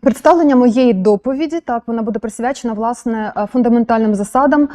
Представлення моєї доповіді так вона буде присвячена власне е, фундаментальним засадам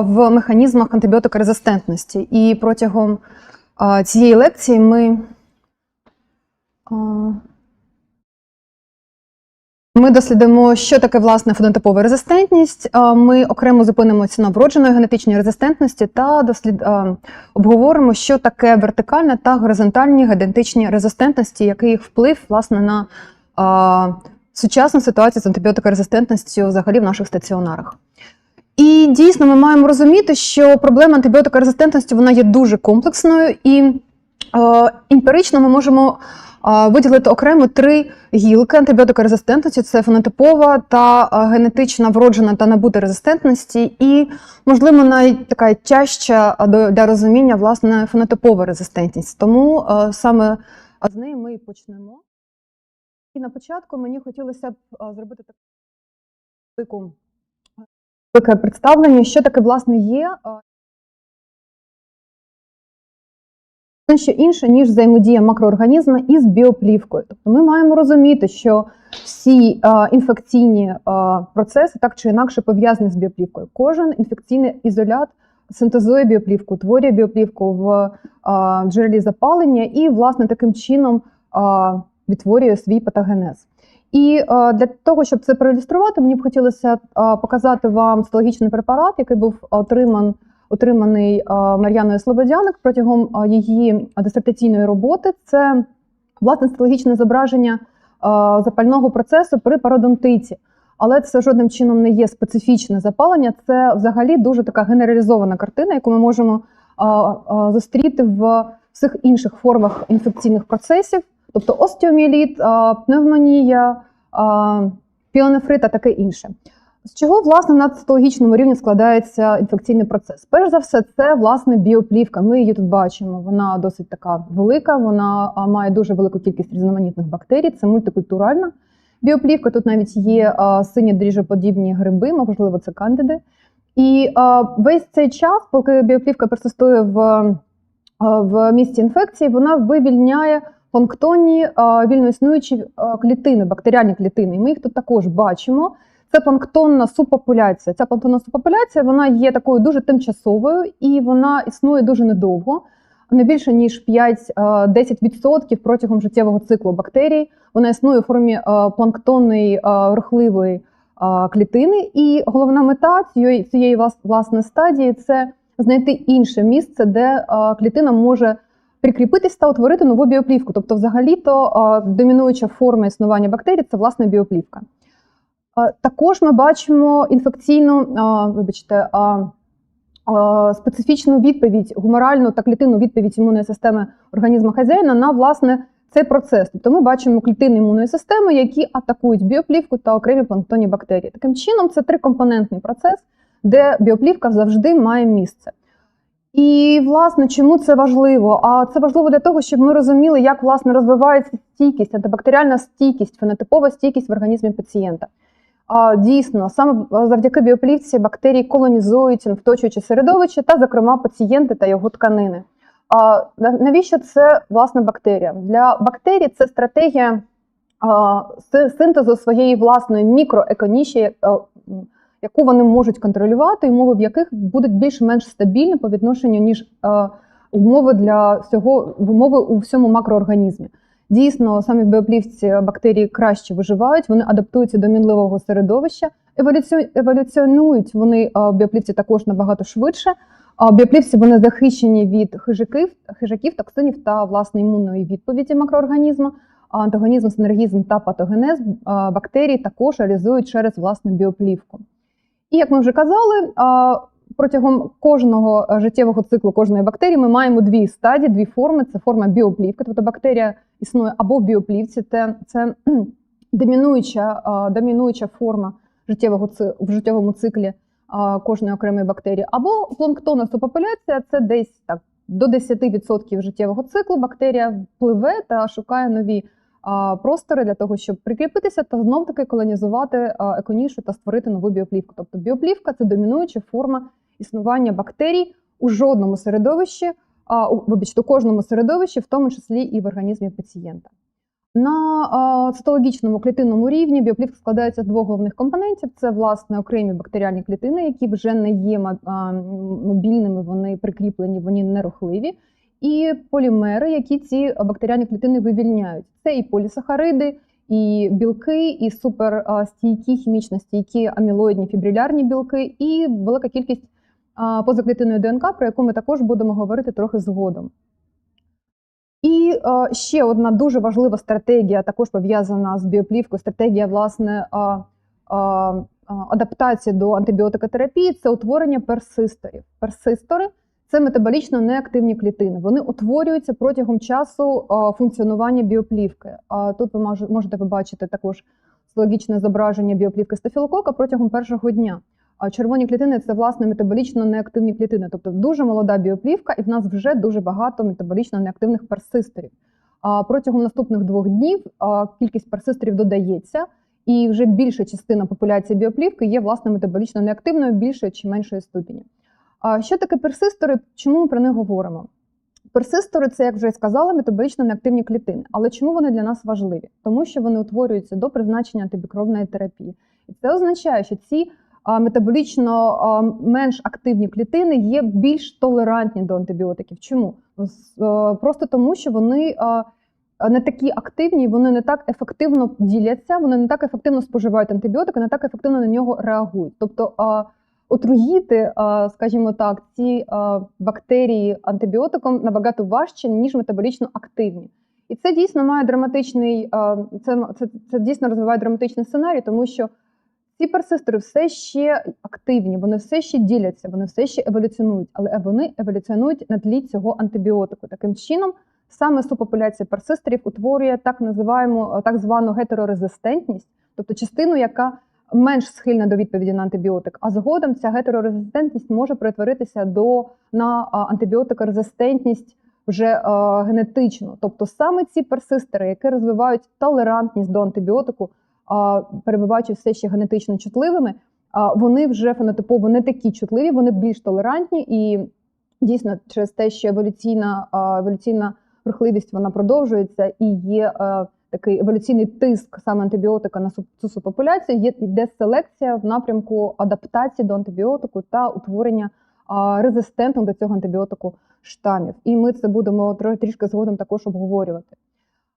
в механізмах антибіотикорезистентності. І протягом цієї лекції ми, ми дослідимо, що таке власне фенотипова резистентність. Ми окремо зупинимося на вродженої генетичній резистентності та дослід, обговоримо, що таке вертикальна та горизонтальні генетичні резистентності, який їх вплив власне на а, сучасну ситуацію з антибіотикорезистентністю взагалі в наших стаціонарах. І дійсно ми маємо розуміти, що проблема антибіотикорезистентності вона є дуже комплексною, і е, емпірично ми можемо е, виділити окремо три гілки антибіотикорезистентності: це фенотипова та е, генетична вроджена та набута резистентності, і, можливо, навіть така тяжча е, для розуміння власне фенотипова резистентність. Тому е, саме з неї ми і почнемо. І на початку мені хотілося б зробити таку велике представлення, що таке власне є. Це що інше, ніж взаємодія макроорганізму із біоплівкою. Тобто ми маємо розуміти, що всі а, інфекційні а, процеси так чи інакше пов'язані з біоплівкою. Кожен інфекційний ізолят синтезує біоплівку, творює біоплівку в а, джерелі запалення і, власне, таким чином а, відтворює свій патогенез. І е, для того, щоб це проілюструвати, мені б хотілося е, показати вам цитологічний препарат, який був отриман, отриманий е, Мар'яною Слободяник протягом її дисертаційної роботи. Це власне цитологічне зображення запального процесу при пародонтиті. Але це жодним чином не є специфічне запалення. Це взагалі дуже така генералізована картина, яку ми можемо зустріти в всіх інших формах інфекційних процесів тобто остеоміеліт, пневмонія, піонефрит та таке інше. З чого власне на цитологічному рівні складається інфекційний процес? Перш за все, це власне біоплівка. Ми її тут бачимо. Вона досить така велика, вона має дуже велику кількість різноманітних бактерій. Це мультикультуральна біоплівка. Тут навіть є сині дріжеподібні гриби, можливо, це кандиди. І весь цей час, поки біоплівка персистує в, в місці інфекції, вона вивільняє планктонні вільно існуючі клітини, бактеріальні клітини. І ми їх тут також бачимо. Це планктонна супопуляція. Ця планктонна супопуляція вона є такою дуже тимчасовою і вона існує дуже недовго, не більше ніж 5-10% протягом життєвого циклу бактерій. Вона існує у формі планктонної рухливої клітини. І головна мета цієї, цієї власне стадії це знайти інше місце, де клітина може прикріпитись та утворити нову біоплівку. Тобто, взагалі-то домінуюча форма існування бактерій це власне біоплівка. Також ми бачимо інфекційну, вибачте, специфічну відповідь, гуморальну та клітинну відповідь імунної системи організму хазяїна на власне цей процес. Тобто ми бачимо клітини імунної системи, які атакують біоплівку та окремі планктонні бактерії. Таким чином, це трикомпонентний процес, де біоплівка завжди має місце. І, власне, чому це важливо? А це важливо для того, щоб ми розуміли, як власне розвивається стійкість, антибактеріальна стійкість, фенотипова стійкість в організмі пацієнта. А, дійсно, саме завдяки біоплівці бактерії колонізують оточуюче середовище та, зокрема, пацієнти та його тканини. А, навіщо це власне бактерія? Для бактерій це стратегія а, синтезу своєї власної мікроеконіші, е, яку вони можуть контролювати, і умови в яких будуть більш-менш стабільні по відношенню ніж е, умови для всього умови у всьому макроорганізмі. Дійсно, самі біоплівці бактерії краще виживають, вони адаптуються до мінливого середовища, еволюціонують вони е, в біоплівці також набагато швидше. А біоплівці вони захищені від хижаків, хижаків, токсинів та власне імунної відповіді макроорганізму. Антагонізм, синергізм та патогенез е, бактерій також реалізують через власну біоплівку. І як ми вже казали, протягом кожного е, життєвого циклу кожної бактерії ми маємо дві стадії, дві форми. Це форма біоплівки, тобто бактерія існує або в біоплівці, це, це домінуюча, домінуюча форма життєвого в життєвому циклі кожної окремої бактерії, або планктонна супопуляція це десь так до 10% життєвого циклу. Бактерія пливе та шукає нові простори для того, щоб прикріпитися та знов таки колонізувати еконішу та створити нову біоплівку. Тобто біоплівка це домінуюча форма існування бактерій у жодному середовищі, вибачте, у кожному середовищі, в тому числі і в організмі пацієнта. На цитологічному клітинному рівні біоплівка складається з двох головних компонентів: це власне окремі бактеріальні клітини, які вже не є мобільними, вони прикріплені, вони нерухливі, і полімери, які ці бактеріальні клітини вивільняють. Це і полісахариди, і білки, і суперстійкі, хімічно стійкі амілоїдні фібрилярні білки, і велика кількість позаклітинної ДНК, про яку ми також будемо говорити трохи згодом. І ще одна дуже важлива стратегія, також пов'язана з біоплівкою, стратегія власне адаптації до антибіотикотерапії це утворення персисторів. Персистори це метаболічно неактивні клітини. Вони утворюються протягом часу функціонування біоплівки. Тут ви можете побачити також логічне зображення біоплівки стафілокока протягом першого дня. А червоні клітини це власне метаболічно неактивні клітини, тобто дуже молода біоплівка, і в нас вже дуже багато метаболічно неактивних персисторів. А протягом наступних двох днів кількість персисторів додається, і вже більша частина популяції біоплівки є власне метаболічно неактивною більшої чи меншої ступені. Що таке персистори? Чому ми про них говоримо? Персистори це, як вже я сказала, метаболічно неактивні клітини. Але чому вони для нас важливі? Тому що вони утворюються до призначення антибікробної терапії. І це означає, що ці метаболічно менш активні клітини є більш толерантні до антибіотиків. Чому? Ну, Просто тому, що вони не такі активні, вони не так ефективно діляться, вони не так ефективно споживають антибіотики, не так ефективно на нього реагують. Тобто отруїти, скажімо так, ці бактерії антибіотиком набагато важче, ніж метаболічно активні. І це дійсно має драматичний, це, це, це дійсно розвиває драматичний сценарій, тому що ці персистори все ще активні, вони все ще діляться, вони все ще еволюціонують, але вони еволюціонують на тлі цього антибіотику. Таким чином, саме субпопуляція персисторів утворює так називаємо так звану гетерорезистентність, тобто частину, яка менш схильна до відповіді на антибіотик. А згодом ця гетерорезистентність може перетворитися до на антибіотикорезистентність вже е, генетично. Тобто саме ці персистори, які розвивають толерантність до антибіотику, перебуваючи все ще генетично чутливими, вони вже фенотипово не такі чутливі, вони більш толерантні і дійсно через те, що еволюційна, еволюційна рухливість вона продовжується і є е, такий еволюційний тиск саме антибіотика на цю субпопуляцію, є йде селекція в напрямку адаптації до антибіотику та утворення резистентних до цього антибіотику штамів. І ми це будемо трішки згодом також обговорювати.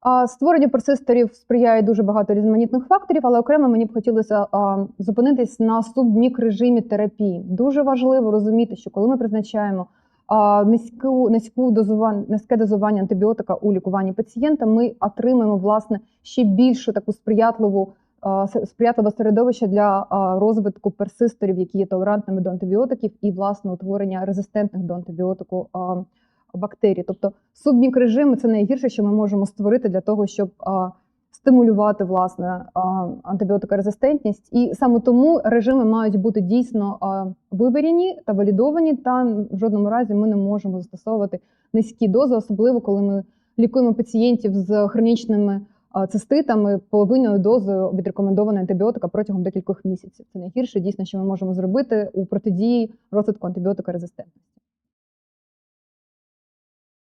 А, Створенню персисторів сприяє дуже багато різноманітних факторів, але окремо мені б хотілося зупинитись на субмікрежимі терапії. Дуже важливо розуміти, що коли ми призначаємо низьку, низьку дозування, низьке дозування антибіотика у лікуванні пацієнта, ми отримаємо власне ще більшу таку сприятливу сприятливе середовище для розвитку персисторів, які є толерантними до антибіотиків, і власне утворення резистентних до антибіотику бактерій. Тобто субмікрежими це найгірше, що ми можемо створити для того, щоб стимулювати власне антибіотикорезистентність. І саме тому режими мають бути дійсно а, та валідовані, та в жодному разі ми не можемо застосовувати низькі дози, особливо коли ми лікуємо пацієнтів з хронічними циститами половиною дозою від рекомендованої антибіотика протягом декількох місяців. Це найгірше дійсно, що ми можемо зробити у протидії розвитку антибіотикорезистентності.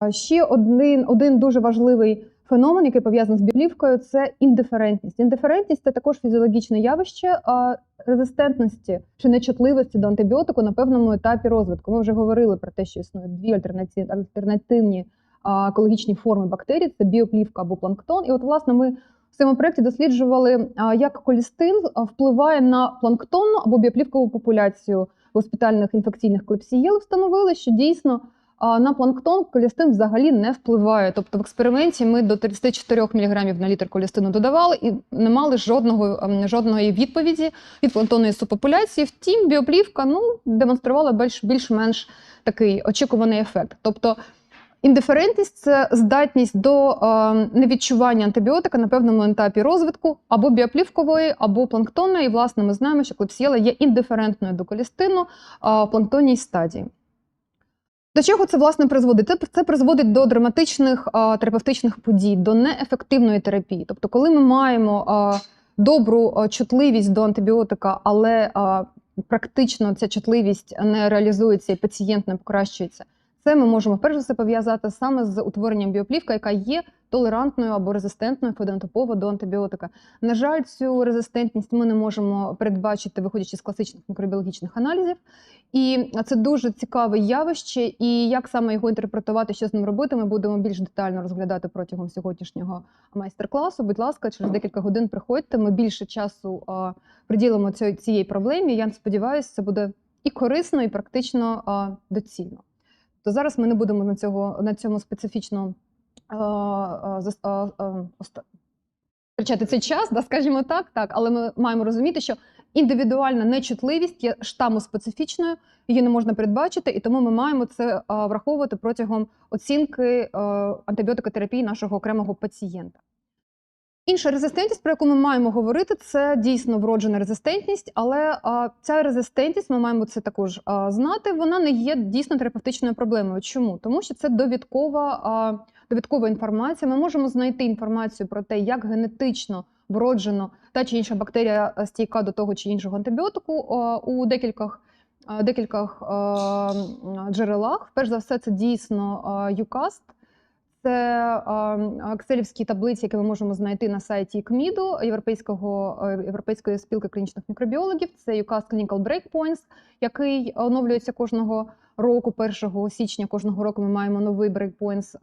Ще один, один дуже важливий феномен, який пов'язаний з біблівкою, це індиферентність. Індиферентність це також фізіологічне явище резистентності чи нечутливості до антибіотику на певному етапі розвитку. Ми вже говорили про те, що існують дві альтернативні екологічні форми бактерій: це біоплівка або планктон. І от, власне, ми в цьому проєкті досліджували, як колістин впливає на планктонну або біоплівкову популяцію госпітальних інфекційних клепсієл. Встановили, що дійсно а на планктон колістин взагалі не впливає. Тобто в експерименті ми до 34 мг на літр колістину додавали і не мали жодного, ем, жодної відповіді від планктонної субпопуляції. Втім, біоплівка ну, демонструвала більш, більш-менш такий очікуваний ефект. Тобто індиферентність це здатність до е, невідчування антибіотика на певному етапі розвитку або біоплівкової, або планктонної. І, власне, ми знаємо, що клепсієла є індиферентною до колістину а, в планктонній стадії. До чого це власне призводить? Це, призводить до драматичних а, терапевтичних подій, до неефективної терапії. Тобто, коли ми маємо а, добру а, чутливість до антибіотика, але а, практично ця чутливість не реалізується і пацієнт не покращується, Це ми можемо перш за все пов'язати саме з утворенням біоплівки, яка є толерантною або резистентною фенотипово до антибіотика. На жаль, цю резистентність ми не можемо передбачити, виходячи з класичних мікробіологічних аналізів. І це дуже цікаве явище. І як саме його інтерпретувати, що з ним робити, ми будемо більш детально розглядати протягом сьогоднішнього майстер-класу. Будь ласка, через декілька годин приходьте. Ми більше часу приділимо цієї проблемі. Я сподіваюся, це буде і корисно, і практично доцільно. То зараз ми не будемо на цього на цьому специфічно а, а, оста- втрачати цей час, да, скажімо так, так, але ми маємо розуміти, що індивідуальна нечутливість є штаму специфічною, її не можна передбачити, і тому ми маємо це враховувати протягом оцінки антибіотикотерапії нашого окремого пацієнта. Інша резистентність, про яку ми маємо говорити, це дійсно вроджена резистентність, але а, ця резистентність, ми маємо це також а, знати, вона не є дійсно терапевтичною проблемою. Чому? Тому що це довідкова, а, довідкова інформація. Ми можемо знайти інформацію про те, як генетично вроджено та чи інша бактерія стійка до того чи іншого антибіотику а, у декількох. Декількох а, джерелах. Перш за все, це дійсно а, UCAST, це акселівські таблиці, які ми можемо знайти на сайті КМІДу, Європейського, е, Європейської спілки клінічних мікробіологів. Це UCAS Clinical Breakpoints, який оновлюється кожного року. 1 січня кожного року ми маємо новий Breakpoints,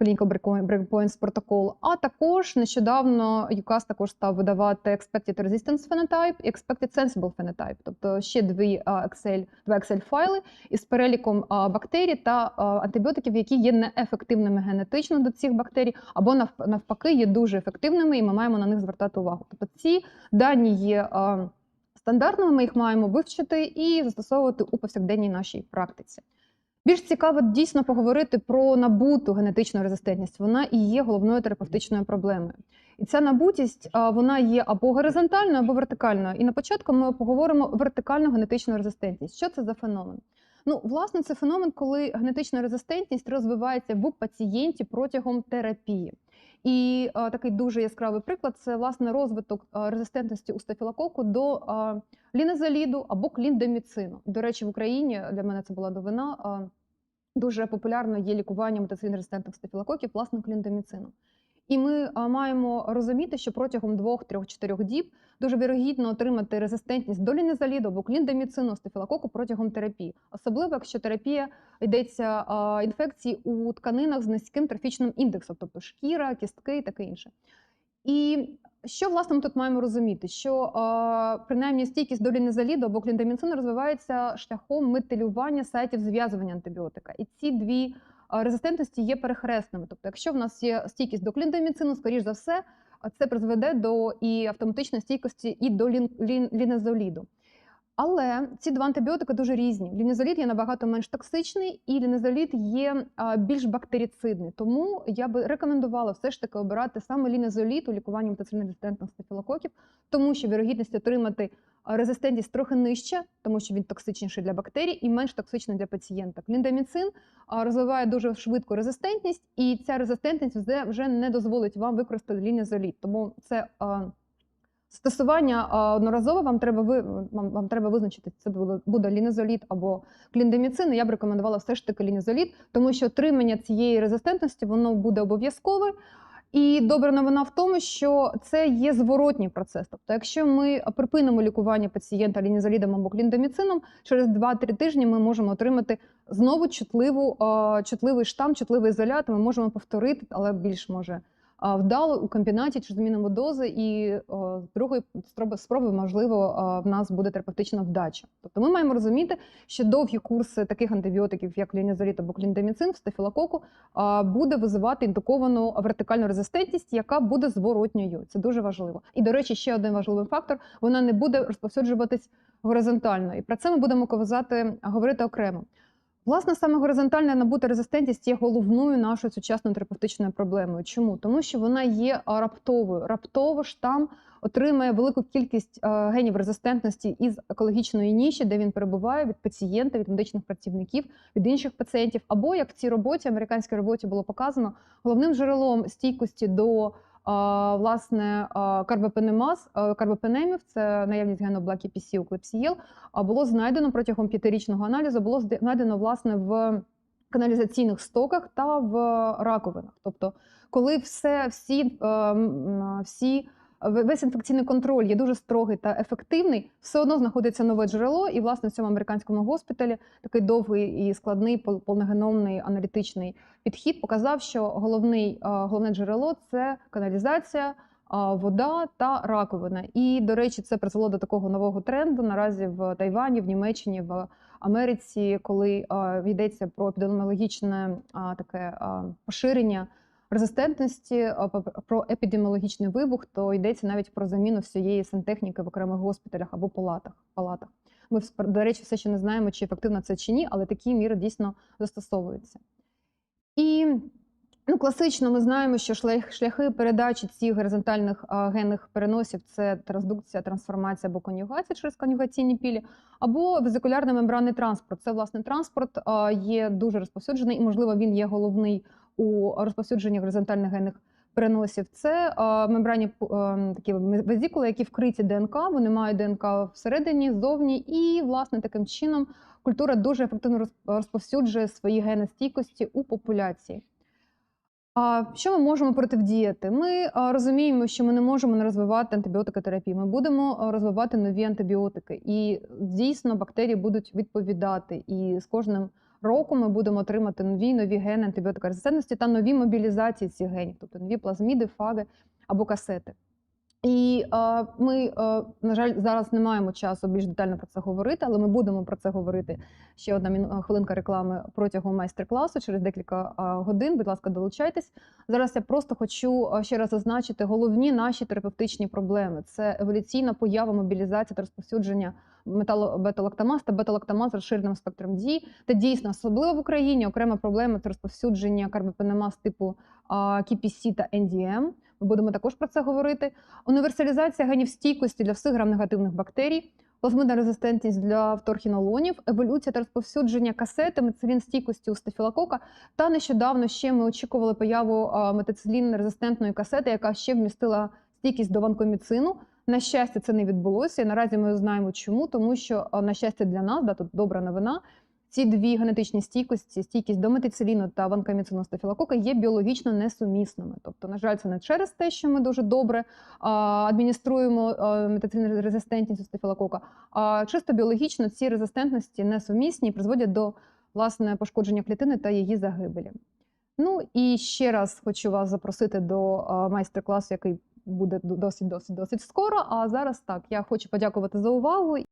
Breakpoints протокол. А також нещодавно UCAS також став видавати Expected Resistance Phenotype і Expected Sensible Phenotype, тобто ще дві Excel, два Excel-файли із переліком бактерій та антибіотиків, які є неефективними генетично до цих бактерій, або навпаки є дуже ефективними, і ми маємо на них звертати увагу. Тобто ці дані є стандартними, ми їх маємо вивчити і застосовувати у повсякденній нашій практиці. Більш цікаво дійсно поговорити про набуту генетичну резистентність. Вона і є головною терапевтичною проблемою. І ця набутість вона є або горизонтальною, або вертикальною. І на початку ми поговоримо вертикальну генетичну резистентність. Що це за феномен? Ну, власне, це феномен, коли генетична резистентність розвивається в пацієнті протягом терапії. І а, такий дуже яскравий приклад це власне розвиток а, резистентності у стафілококу до а, лінезоліду або кліндоміцину. До речі, в Україні для мене це була новина. а, Дуже популярно є лікування метацилін-резистентних стафілококів власне кліндеміцином. І ми маємо розуміти, що протягом 2-3-4 діб дуже вірогідно отримати резистентність до лінезоліду або кліндеміцину стафілококу протягом терапії, особливо якщо терапія йдеться а, інфекції у тканинах з низьким трофічним індексом, тобто шкіра, кістки і таке інше. І що власне ми тут маємо розуміти? Що принаймні стійкість до лінезоліду або кліндаміцину розвивається шляхом метилювання сайтів зв'язування антибіотика. І ці дві резистентності є перехресними. Тобто, якщо в нас є стійкість до кліндоміцину, скоріш за все, це призведе до і автоматичної стійкості і до лін, лін. Але ці два антибіотики дуже різні. Лінезолід є набагато менш токсичний, і лінезолід є більш бактерицидний. Тому я би рекомендувала все ж таки обирати саме лінезолід у лікуванні метацильно-резистентних стафілококів, тому що вірогідність отримати резистентність трохи нижча, тому що він токсичніший для бактерій і менш токсичний для пацієнта. Кліндаміцин а, розвиває дуже швидко резистентність, і ця резистентність вже- не дозволить вам використати лінезолід. Тому це Стосування а, одноразове вам треба ви вам, вам треба визначити, це буде, лінезолід або кліндеміцин. Я б рекомендувала все ж таки лінезолід, тому що отримання цієї резистентності воно буде обов'язкове. І добра новина в тому, що це є зворотній процес. Тобто, якщо ми припинимо лікування пацієнта лінізолідом або кліндоміцином, через 2-3 тижні ми можемо отримати знову чутливу, чутливий штам, чутливий ізолят. Ми можемо повторити, але більш може вдало у комбінаті чи змінимо дози, і другої спроби, можливо в нас буде терапевтична вдача. Тобто ми маємо розуміти, що довгі курси таких антибіотиків, як лінізоліт або кліндаміцин в стафілококу, буде визивати індуковану вертикальну резистентність, яка буде зворотньою. Це дуже важливо. І до речі, ще один важливий фактор: вона не буде розповсюджуватись горизонтально. І про це ми будемо казати, говорити окремо. Власне, саме горизонтальна набута резистентність є головною нашою сучасною терапевтичною проблемою. Чому? Тому що вона є раптовою. Раптово штам отримає велику кількість генів резистентності із екологічної ніші, де він перебуває від пацієнта, від медичних працівників, від інших пацієнтів. Або як в цій роботі, американській роботі було показано, головним джерелом стійкості до власне карбопенемаз, карбопенемів, це наявність гену Black EPC у клепсієл, було знайдено протягом п'ятирічного аналізу, було знайдено власне в каналізаційних стоках та в раковинах. Тобто, коли все, всі, е, всі весь інфекційний контроль є дуже строгий та ефективний, все одно знаходиться нове джерело, і власне в цьому американському госпіталі такий довгий і складний повногеномний аналітичний підхід показав, що головний, е, головне джерело це каналізація. Вода та раковина, і до речі, це призвело до такого нового тренду наразі в Тайвані, в Німеччині, в Америці, коли йдеться про епідеміологічне таке поширення резистентності, а, про епідеміологічний вибух, то йдеться навіть про заміну всієї сантехніки в окремих госпіталях або палатах. палатах. Ми, до речі, все ще не знаємо, чи ефективно це чи ні, але такі міри дійсно застосовуються. І ну, класично ми знаємо, що шлях- шляхи передачі цих горизонтальних а, генних переносів це трансдукція, трансформація або конюгація через конюгаційні пілі, або везикулярний мембранний транспорт. Це власне транспорт а, є дуже розповсюджений, і можливо він є головний у розповсюдженні горизонтальних генних переносів. Це ем, такі везикули, які вкриті ДНК. Вони мають ДНК всередині, ззовні, і власне таким чином культура дуже ефективно розповсюджує свої гени стійкості у популяції. А що ми можемо протидіяти? Ми розуміємо, що ми не можемо не розвивати антибіотикотерапію. Ми будемо розвивати нові антибіотики, і дійсно бактерії будуть відповідати. І з кожним роком ми будемо отримати нові нові гени антибіотикорезистентності та нові мобілізації цих генів, тобто нові плазміди, фаги або касети. І е, ми, е, на жаль, зараз не маємо часу більш детально про це говорити, але ми будемо про це говорити ще одна хвилинка реклами протягом майстер-класу через декілька е, годин. Будь ласка, долучайтесь. Зараз я просто хочу е, ще раз зазначити головні наші терапевтичні проблеми: це еволюційна поява, мобілізація та розповсюдження металобеталактамаз та беталактамаз з розширеним спектром дій. Та дійсно, особливо в Україні, окрема проблема це розповсюдження карбопенемаз типу KPC та NDM. Ми будемо також про це говорити. Універсалізація генів стійкості для всіх грам-негативних бактерій, плазмидна резистентність для вторхінолонів, еволюція та розповсюдження касети, мецилін стійкості у стафілокока. Та нещодавно ще ми очікували появу метицилін резистентної касети, яка ще вмістила стійкість до ванкоміцину. На щастя, це не відбулося. І наразі ми знаємо, чому, тому що на щастя для нас, да, тут добра новина. Ці дві генетичні стійкості, стійкість до метициліну та ванкоміцину стафілокока є біологічно несумісними. Тобто, на жаль, це не через те, що ми дуже добре а, адмініструємо а, метицилінну резистентність стафілокока, а чисто біологічно ці резистентності несумісні і призводять до власне пошкодження клітини та її загибелі. Ну і ще раз хочу вас запросити до майстер-класу, який буде досить досить досить скоро. А зараз так я хочу подякувати за увагу.